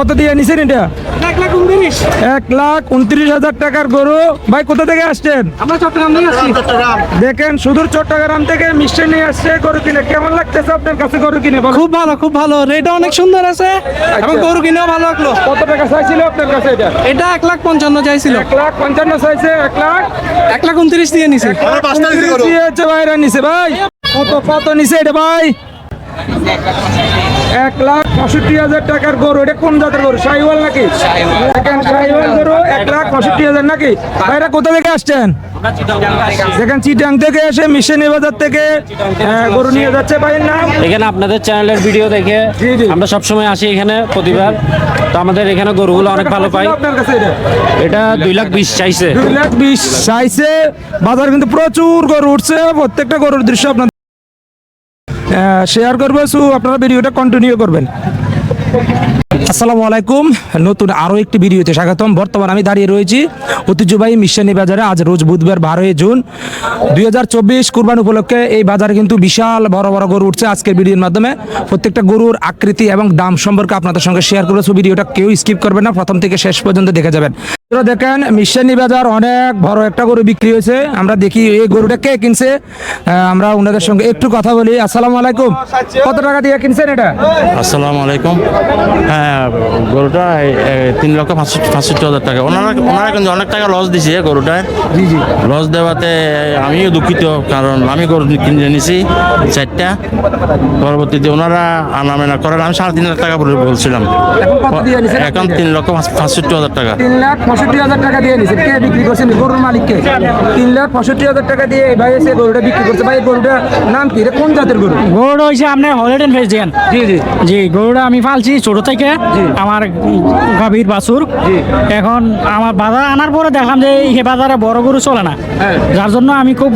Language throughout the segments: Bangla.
কত দিয়ে নিছেন এটা? এক লাখ উনত্রিশ। এক লাখ উনত্রিশ হাজার টাকার গরু। ভাই কোথা থেকে আসছেন? আমরা চট্টগ্রাম থেকে আসছি। দেখেন সুদূর চট্টগ্রাম থেকে মিষ্টি নিয়ে আসছে গরু কিনে। কেমন লাগতেছে আপনার কাছে গরু কিনে? বলো খুব ভালো খুব ভালো। রেটটা অনেক সুন্দর আছে। এবং গরু কিনেও ভালো লাগল। কত টাকা চাইছিল আপনার কাছে এটা? এটা এক লাখ পঞ্চান্ন চাইছিল। এক লাখ পঞ্চান্ন চাইছে এক লাখ। এক লাখ উনত্রিশ দিয়ে নিছে। উনত্রিশ দিয়েছে ভাইরা নিছে ভাই। কত কত নিছে এটা ভাই? এক লাখ পঁয়ষট্টি হাজার টাকার গরু। এটা কোন জাতের গরু? শাহিওয়াল নাকি? গরু এক লাখ পঁয়ষট্টি হাজার নাকি? ভাইরা কোথা থেকে আসছেন? দেখেন চিটাং থেকে এসে মিশনি বাজার থেকে গরু নিয়ে যাচ্ছে ভাইয়ের নাম। এখানে আপনাদের চ্যানেলের ভিডিও দেখে। আমরা সবসময় আসি এখানে প্রতিবার। তো আমাদের এখানে গরুগুলো অনেক ভালো পাই। এটা? দুই লাখ বিশ চাইছে। দুই লাখ বিশ চাইছে। বাজার কিন্তু প্রচুর গরু উঠছে প্রত্যেকটা গরুর দৃশ্য আপনার শেয়ার করব সু আপনারা ভিডিওটা কন্টিনিউ করবেন। আসসালামু আলাইকুম, নতুন আরও একটি ভিডিওতে স্বাগতম। বর্তমান আমি দাঁড়িয়ে রয়েছি ঐতিহ্যবাহী মিশানি বাজারে, আজ রোজ বুধবার বারোই জুন। দুই হাজার চব্বিশ কুরবান উপলক্ষে এই বাজারে কিন্তু বিশাল বড় বড় গরু উঠছে আজকের ভিডিওর মাধ্যমে। প্রত্যেকটা গরুর আকৃতি এবং দাম সম্পর্কে আপনাদের সঙ্গে শেয়ার করেছি ভিডিওটা কেউ স্কিপ করবেন না। প্রথম থেকে শেষ পর্যন্ত দেখে যাবেন। আপনারা দেখেন মিশানি বাজার অনেক বড় একটা গরু বিক্রি হয়েছে। আমরা দেখি এই গরুটা কে কিনছে। আমরা ওনাদের সঙ্গে একটু কথা বলি। আসসালামু আলাইকুম। কত টাকা দিয়ে কিনছেন এটা? আসসালামু আলাইকুম। হ্যাঁ গরুটা তিন লক্ষ পাঁচষট্টি হাজার টাকা। ওনারা ওনারা কিন্তু অনেক টাকা লস দিছে গরুটায়। জি জি। লস দেওয়াতে আমিও দুঃখিত কারণ আমি গরু কিনে নিয়েছি চারটা। পরবর্তীতে ওনারা আনামেনা করেন। আমি সাড়ে তিন লাখ টাকা বলছিলাম। এখন তিন লক্ষ পাঁচষট্টি হাজার টাকা। তিন লাখ পঁয়ষট্টি হাজার টাকা দিয়ে নিছেন কে বিক্রি করছেন গরুর মালিককে তিন লাখ পঁয়ষট্টি হাজার টাকা দিয়ে ভাই এসে গরুটা বিক্রি করছে। ভাই গরুটার নাম কি? এটা কোন জাতের গরু? গরুটা হয়েছে আপনার হলিডেন ফেস্টিয়ান জি জি। জি গরুটা আমি পালছি ছোট থেকে। আমার গাভীর বাছুর। এখন আমার বাজার আনার পরে দেখলাম যে এই বাজারে বড় গরু চলে না। হ্যাঁ। যার জন্য আমি খুব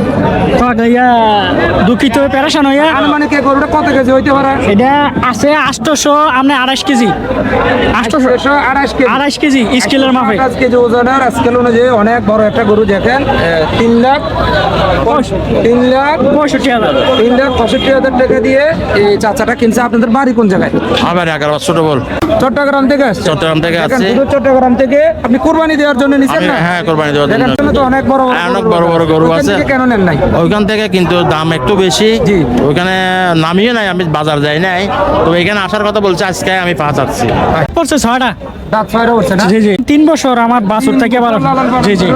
দুঃখিত হয়ে হইয়া আনুমানিক এই গরুটা কত কেজি হইতে পারে? এটা আছে আটশোশো আপনার আড়াইশ কেজি। একশো আড়াইশ কেজি। আড়াইশ কেজি স্কেলের মাপে। আঠাশ কেজি ওজনের স্কেল অনুযায়ী অনেক বড় একটা গরু দেখেন তিন লাখ তিন লাখ পঁয়ষট্টি হাজার। তিন লাখ পঁয়ষট্টি হাজার টাকা দিয়ে এই চাচাটা কিনছে। আপনাদের বাড়ি কোন জায়গায়? আবার এগারো ছোট বল। চট্টগ্রাম থেকে আসছে। চট্টগ্রাম থেকে আসছি। চট্টগ্রাম থেকে আপনি কোরবানি দেওয়ার জন্য নিছেন না? হ্যাঁ কোরবানি দেওয়ার জন্য তো অনেক বড় অনেক বড় বড় গরু আছে। কেন নেন নাই? ওইখান থেকে কিন্তু দাম একটু বেশি। জি। ওইখানে নামিয়ে নাই আমি বাজার যাই নাই। তো এখানে আসার কথা বলছে আজকে আমি পাঁচ আসছি পড়ছে ছয়টা? দাঁত ছয়টা উঠছে না? জি জি। তিন বছর আমার বাছুর থেকে ভালো। জি জি।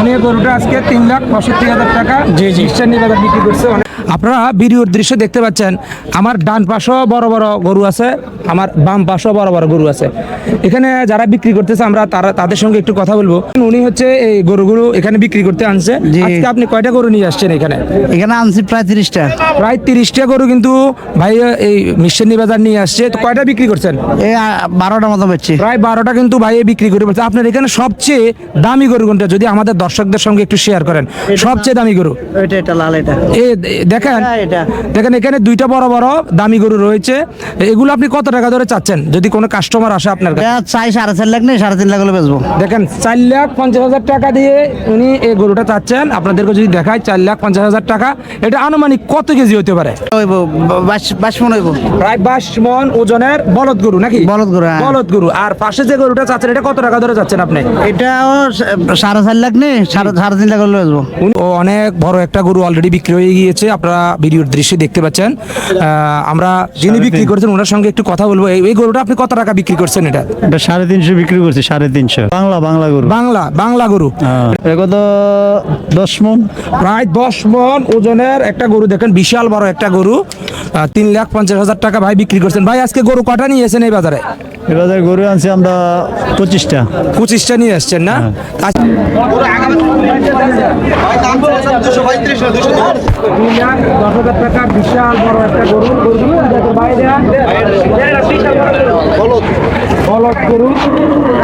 উনি গরুটা আজকে তিন লাখ পঁয়ষট্টি হাজার টাকা জি, জি। বাজার বিক্রি করছে। আপনারা ভিডিওর দৃশ্য দেখতে পাচ্ছেন আমার ডান পাশেও বড় বড় গরু আছে আমার বাম পাশেও বড় বড় গরু আছে। এখানে যারা বিক্রি করতেছে আমরা তারা তাদের সঙ্গে একটু কথা বলব। উনি হচ্ছে এই গরুগুলো এখানে বিক্রি করতে আনছে। আজকে আপনি কয়টা গরু নিয়ে আসছেন এখানে? এখানে আনছি প্রায় তিরিশটা। প্রায় তিরিশটা গরু কিন্তু ভাই এই মিশনি বাজার নিয়ে আসছে। তো কয়টা বিক্রি করছেন? বারোটা মতো বেচছি। প্রায় বারোটা কিন্তু ভাই বিক্রি করে বলছে। আপনার এখানে সবচেয়ে দামি গরু কোনটা? যদি আমাদের দর্শকদের সঙ্গে একটু শেয়ার করেন। সবচেয়ে দামি গরু? এটা এটা লাল এটা। এ দেখেন। এটা। দেখেন এখানে দুইটা বড় বড় দামি গরু রয়েছে। এগুলো আপনি কত টাকা ধরে চাচ্ছেন? যদি কোনো কাস্টমার আসে আপনার কাছে। চাই সাড়ে চার লাখ নেই সাড়ে তিন লাখ হলে বেচবো। দেখেন চার লাখ পঞ্চাশ হাজার টাকা দিয়ে উনি এই গরুটা চাচ্ছেন। আপনাদেরকে যদি দেখায় চার লাখ পঞ্চাশ হাজার টাকা এটা আনুমানিক কত কেজি হতে পারে? হইব বাইশ বাইশ মন হইব প্রায় বাইশ মন ওজনের বলদ গরু নাকি? বলদ গরু, হ্যাঁ। বলদ গরু। আর পাশে যে গরুটা চাচ্ছেন এটা কত টাকা ধরে চাচ্ছেন আপনি? এটাও সাড়ে চার লাখ নেই সাড়ে সাড়ে তিন লাখ হলে বেচবো। ও অনেক বড় একটা গরু অলরেডি বিক্রি হয়ে গিয়েছে। আপনারা ভিডিওর দৃশ্যে দেখতে পাচ্ছেন। আমরা যিনি বিক্রি করছেন ওনার সঙ্গে একটু কথা বলব। এই গরুটা আপনি কত টাকা বিক্রি করছেন এটা? এটা সাড়ে তিনশো বিক্রি করছি সাড়ে তিনশো। বাংলা বাংলা গরু। বাংলা বাংলা গরু। এটা কত? দশ মন? প্রায় দশ মন ওজনের একটা গরু। দেখেন বিশাল বড় একটা গরু। তিন লাখ পঞ্চাশ হাজার টাকা ভাই বিক্রি করছেন। ভাই আজকে গরু কটা নিয়ে এসেছেন এই বাজারে? এবার গরু আনছি আমরা পঁচিশটা। পঁচিশটা নিয়ে এসছেন না? আচ্ছা। হাজার টাকা বিশাল বড় একটা গরু। বাইরে বলদ গরু।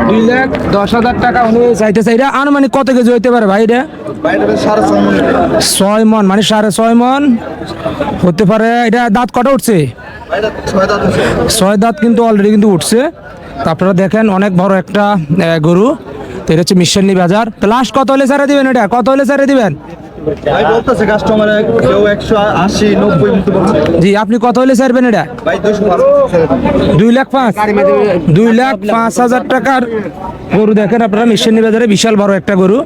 দুই লাখ দশ হাজার টাকা উনি চাইতে আনুমানিক কত কেজি হইতে পারে ভাই এটা? ছয় মন। মানে সাড়ে ছয় মন। হতে পারে এটা দাঁত কটা উঠছে? ছয় দাঁত কিন্তু অলরেডি কিন্তু উঠছে। আপনারা দেখেন অনেক বড় একটা গরু। তো এটা হচ্ছে মিশানি বাজার। তো লাস্ট কত হলে সারে দিবেন এটা? কত হলে সারে দিবেন? ভাই বলতেছে কাস্টমারে কেউ একশো আশি নব্বই মতো বলছে। জি আপনি কত হলে ছাড়বেন এটা? ভাই দুশো পাঁচ দুই লাখ পাঁচ? দুই লাখ পাঁচ হাজার টাকার গরু দেখেন আপনারা মিশনী বাজারে বিশাল বড় একটা গরু।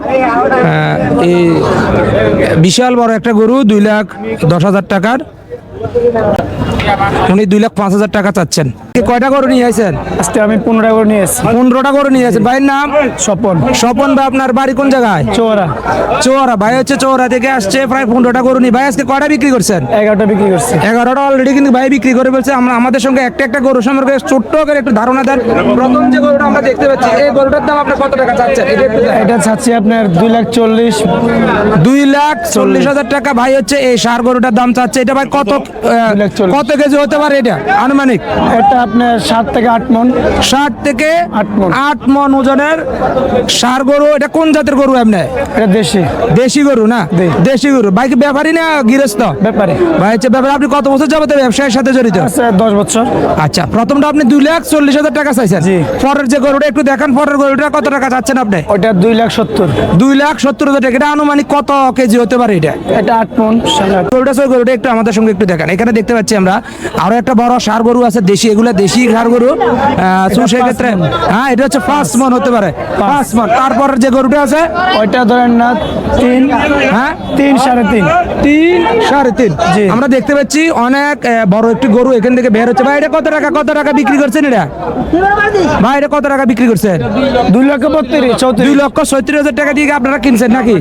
এই বিশাল বড় একটা গরু দুই লাখ দশ হাজার টাকার। উনি দুই লাখ পাঁচ হাজার টাকা চাচ্ছেন। কয়টা গরু নিয়ে আসেন আজকে আমি পনেরো করে নিয়ে এসেছি। পনেরোটা গরু নিয়ে আসেন ভাইয়ের নাম? স্বপন। স্বপন ভাই আপনার বাড়ি কোন জায়গায়? চোরা। চোরা। ভাই হচ্ছে চোরা থেকে আসছে প্রায় পনেরোটা গরু নিয়ে। ভাই আজকে কয়টা বিক্রি করছেন? এগারোটা বিক্রি করছে। এগারোটা অলরেডি কিন্তু ভাই বিক্রি করে ফেলছে। আমরা আমাদের সঙ্গে একটা একটা গরু সম্পর্কে ছোট্ট করে একটু ধারণা দেন। প্রথম যে গরুটা আমরা দেখতে পাচ্ছি এই গরুটার দাম আপনি কত টাকা চাচ্ছেন? এটা চাচ্ছি আপনার দুই লাখ চল্লিশ। দুই লাখ চল্লিশ হাজার টাকা ভাই হচ্ছে এই সার গরুটার দাম চাচ্ছে। এটা ভাই কত। কত কেজি হতে পারে এটা? আনুমানিক? এটা আপনার সাত থেকে আট মন। ষাট থেকে আট মন। ওজনের সার গরু এটা কোন জাতের গরু এমনি এটা দেশি। দেশি গরু না? দেশি। গরু। ভাই কি ব্যাপারী না গৃহস্থ? ব্যাপারে। ভাই হচ্ছে ব্যাপারে আপনি কত বছর যাবত ব্যবসায়ের সাথে জড়িত? দশ বছর। আচ্ছা প্রথমটা আপনি দুই লাখ চল্লিশ হাজার টাকা চাইছেন। পরের যে গরুটা একটু দেখান পরের গরুটা কত টাকা চাচ্ছেন আপনি? ওটা দুই লাখ সত্তর। দুই লাখ সত্তর হাজার টাকা। এটা আনুমানিক কত কেজি হতে পারে এটা? এটা আট মন গরুটা গরুটা একটু আমাদের সঙ্গে একটু দেখান। এখানে দেখতে পাচ্ছি আমরা আরও একটা বড় সার গরু আছে দেশি এগুলা দেশি সার গরু। সেক্ষেত্রে হ্যাঁ এটা হচ্ছে পাঁচ মন হতে পারে। পাঁচ মন। তারপর যে গরুটা আছে ওইটা ধরেন না তিন হ্যাঁ? তিন সাড়ে তিন। তিন সাড়ে তিন। আমরা দেখতে পাচ্ছি অনেক বড় একটি গরু এখান থেকে বের হচ্ছে। ভাই এটা কত টাকা কত টাকা বিক্রি করছেন এটা? ভাই এটা কত টাকা বিক্রি করছেন? দুই লক্ষ বত্রিশ দুই লক্ষ ছয়ত্রিশ হাজার টাকা দিয়ে আপনারা কিনছেন নাকি?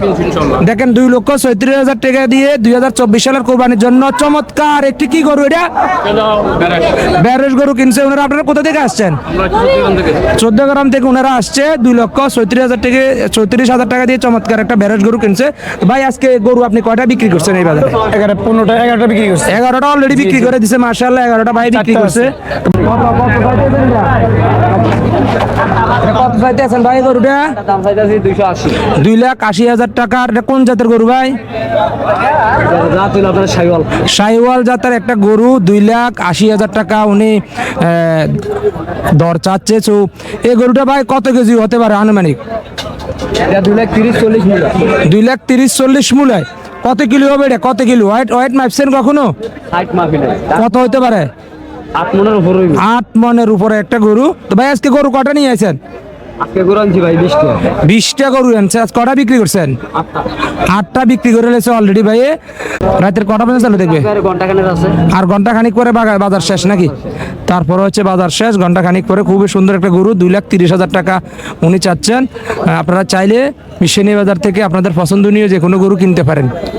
দেখেন দুই লক্ষ ছয়ত্রিশ হাজার টাকা দিয়ে দুই হাজার চব্বিশ সালের কোরবানির জন্য চমৎকার একটি কি গরু এটা? ব্যারেজ গরু কিনছে ওনারা আপনারা কোথা থেকে আসছেন? চোদ্দ গ্রাম থেকে ওনারা আসছে দুই লক্ষ ছয়ত্রিশ হাজার থেকে চৌত্রিশ হাজার টাকা দিয়ে চমৎকার একটা ব্যারেজ গরু কিনছে। ভাই আজকে গরু আপনি কয়টা বিক্রি করছেন এই বাজারে? এগারো পনেরোটা এগারোটা বিক্রি করছে। এগারোটা অলরেডি বিক্রি করে দিছে মার্শাল্লাহ এগারোটা ভাই বিক্রি করছে। কত চাইতেছেন ভাই গরুটা? দাম চাইতেছি দুইশো আশি। দুই লাখ আশি হাজার টাকার কোন জাতের গরু ভাই? সাইওয়াল। জাতের একটা গরু দুই লাখ আশি হাজার টাকা উনি দর চাচ্ছে। তো এই গরুটা ভাই কত কেজি হতে পারে আনুমানিক? দুই লাখ তিরিশ চল্লিশ মিলে দুই লাখ তিরিশ চল্লিশ মূলায়। কত কিলো হবে এটা? কত কিলো? হোয়াইট হোয়াইট মাপছেন কখনো? কত হতে পারে? আট মনের উপর একটা গরু। তো ভাই আজকে গরু কটা নিয়ে আসেন আজকে গরু আনছি ভাই বিশটা। বিশটা গরু আনছে আজ কটা বিক্রি করছেন? আটটা। বিক্রি করে লেছে অলরেডি ভাই। রাতের কটা পর্যন্ত চালু দেখবে? আর ঘণ্টা খানিক পরে বাজার শেষ নাকি? তারপরে হচ্ছে বাজার শেষ। ঘণ্টা খানিক পরে খুবই সুন্দর একটা গরু দুই লাখ তিরিশ হাজার টাকা উনি চাচ্ছেন। আপনারা চাইলে মিশনী বাজার থেকে আপনাদের পছন্দনীয় যে কোনো গরু কিনতে পারেন।